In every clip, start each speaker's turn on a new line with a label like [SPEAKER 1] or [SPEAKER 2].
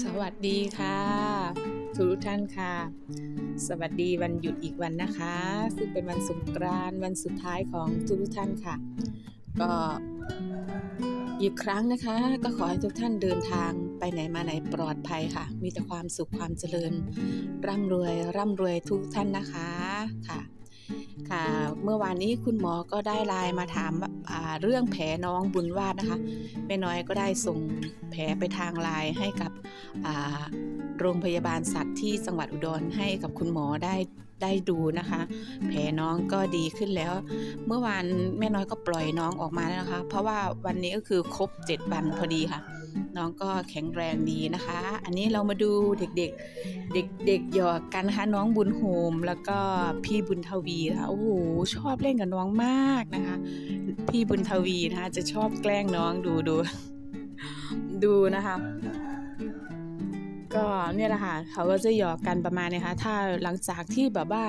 [SPEAKER 1] สวัสดีค่ะทุกท่านค่ะ สวัสดีวันหยุดอีกวันนะคะ ซึ่งเป็นวันสงกรานต์วันสุดท้ายของทุกท่านค่ะ ก็อีกครั้งนะคะ ก็ขอให้ทุกท่านเดินทางไปไหนมาไหนปลอดภัยค่ะ มีแต่ความสุขความเจริญ ร่ำรวยร่ำรวยทุกท่านนะคะค่ะค่ะ เมื่อวานนี้คุณหมอก็ได้ไลน์มาถามาเรื่องแผลน้องบุญวาดนะคะแม่น้อยก็ได้ส่งแผลไปทางไลน์ให้กับโรงพยาบาลสัตว์ที่จังหวัดอุดรให้กับคุณหมอได้ ได้ดูนะคะ แผลน้องก็ดีขึ้นแล้ว เมื่อวานแม่น้อยก็ปล่อยน้องออกมาแล้วนะคะ เพราะว่าวันนี้ก็คือครบ 7 วันพอดีค่ะ น้องก็แข็งแรงดีนะคะ อันนี้เรามาดูเด็กๆ เด็กๆหยอกกันนะคะน้องบุญโฮมแล้วก็พี่บุญทวีนะคะโอ้โหชอบเล่นกับน้องมากนะคะ พี่บุญทวีนะคะจะชอบแกล้งน้องดูดูดูนะคะ ก็เนี่ยแหละค่ะเขาก็จะหยอกกันประมาณนี้ค่ะถ้าหลังจากที่แบบว่า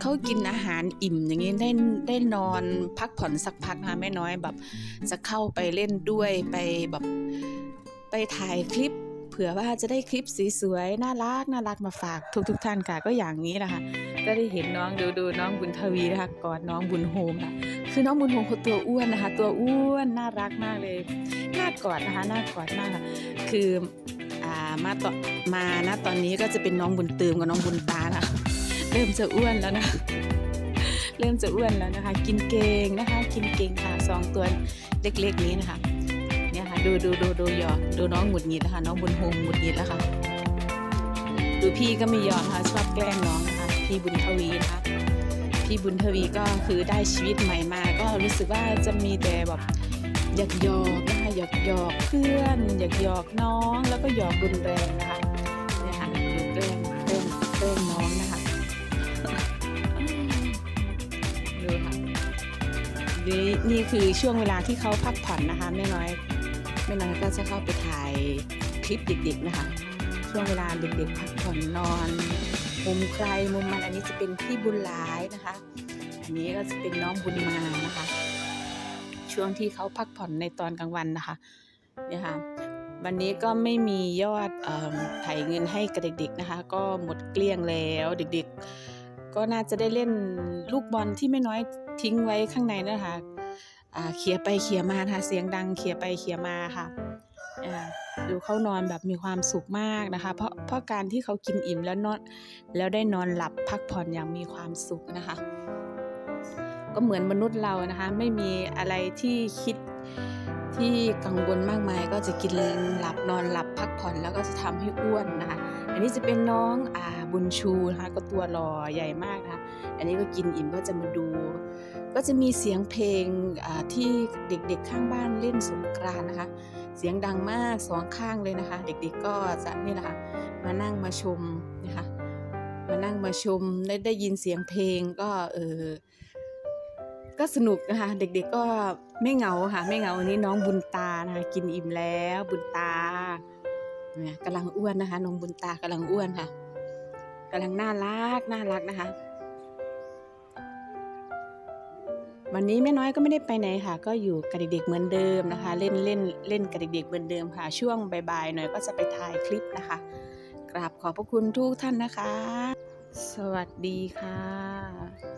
[SPEAKER 1] เขากินอาหารอิ่มอย่างนี้ได้ได้นอนพักผ่อนสักพักนะคะแม่น้อยแบบจะเข้าไปเล่นด้วยไปแบบไปถ่ายคลิปเผื่อว่าจะได้คลิปสวยๆน่ารักน่ารักมาฝากทุกๆทท่านค่ะก็อย่างนี้แหละค่ะก็ได้เห็นน้องดูดูน้องบุญทวีนะคะกอดน้องบุญโฮมนะคือน้องบุญโฮมเขาตัวอ้วนนะคะ ตัวอ้วนน่ารักมากเลยน่ากอดนะคะน่ากอดมากค่ะคือ อ่ามาต่อมานะตอนนี้ก็จะเป็นน้องบุญเติมกับน้องบุญตานะเริ่มจะอ้วนแล้วนะ เริ่มจะอ้วนแล้วนะคะ กินเก่งนะคะ กินเก่งค่ะสองตัวเล็กๆนี้นะคะเนี่ยค่ะดูดูดูดูหยอกดูน้องหงุดหงิดนะคะน้องบุญโฮมหงุดหงิดแล้วค่ะดูพี่ก็ไม่ยอมนะคะชอบแกล้งน้องนะคะพี่บุญทวีนะคะพี่บุญทวีก็คือได้ชีวิตใหม่มา ก็รู้สึกว่าจะมีแต่แบบหยอกหยอกนะ หยอกหยอกเพื่อนหยอกหยอกน้อง แล้วก็หยอกรุนแรงนะคะเนี่ยค่ะดูแกล้งแกล้งแกล้งน้องนะคะดูค่ะนี่นี่คือช่วงเวลาที่เขาพักผ่อนนะคะแม่น้อยแม่น้อยก็จะเข้าไปถ่ายคลิปเด็กๆนะคะ ช่วงเวลาเด็กๆพักผ่อนนอนมุมใครมุมมันอันนี้จะเป็นพี่บุญหลายนะคะ อันนี้ก็จะเป็นน้องบุญมานะคะ ช่วงที่เขาพักผ่อนในตอนกลางวันนะคะเนี่ยค่ะวันนี้ก็ไม่มียอดเอิ่มไถ่เงินให้กับเด็กๆนะคะ ก็หมดเกลี้ยงแล้วเด็กๆ ก็น่าจะได้เล่นลูกบอลที่ไม่น้อยทิ้งไว้ข้างในนะคะเขี่ยไปเขี่ยมานะคะเสียงดังเขี่ยไปเขี่ยมาค่ะดูเขานอนแบบมีความสุขมากนะคะ เพราะเพราะการที่เขากินอิ่มแล้วนอนแล้วได้นอนหลับพักผ่อนอย่างมีความสุขนะคะ ก็เหมือนมนุษย์เรานะคะ ไม่มีอะไรที่คิดที่กังวลมากมายก็จะกินหลับนอนหลับพักผ่อนแล้วก็จะทำให้อ้วนนะคะ อันนี้จะเป็นน้องอ่าบุญชูนะคะก็ตัวหล่อใหญ่มากนะคะอันนี้ก็กินอิ่มก็จะมาดู ก็จะมีเสียงเพลงอ่าที่เด็กๆข้างบ้านเล่นสงกรานนะคะ เสียงดังมากสองข้างเลยนะคะ เด็กๆก็จะนี่แหละค่ะมานั่งมาชมนะคะมานั่งมาชมได้ได้ยินเสียงเพลงก็เออ ก็สนุกนะคะเด็กๆก็ไม่เหงาค่ะ ไม่เหงาวันนี้น้องบุญตานะคะกินอิ่มแล้วบุญตาเนี่ยกำลังอ้วนนะคะน้องบุญตากำลังอ้วนค่ะกำลังน่ารักน่ารักนะคะ วันนี้แม่น้อยก็ไม่ได้ไปไหนค่ะ ก็อยู่กับเด็กๆเหมือนเดิมนะคะ เล่นเล่นเล่นกับเด็กๆเหมือนเดิมค่ะ ช่วงบ่ายๆหน่อยก็จะไปถ่ายคลิปนะคะ กราบขอบพระคุณทุกท่านนะคะ สวัสดีค่ะ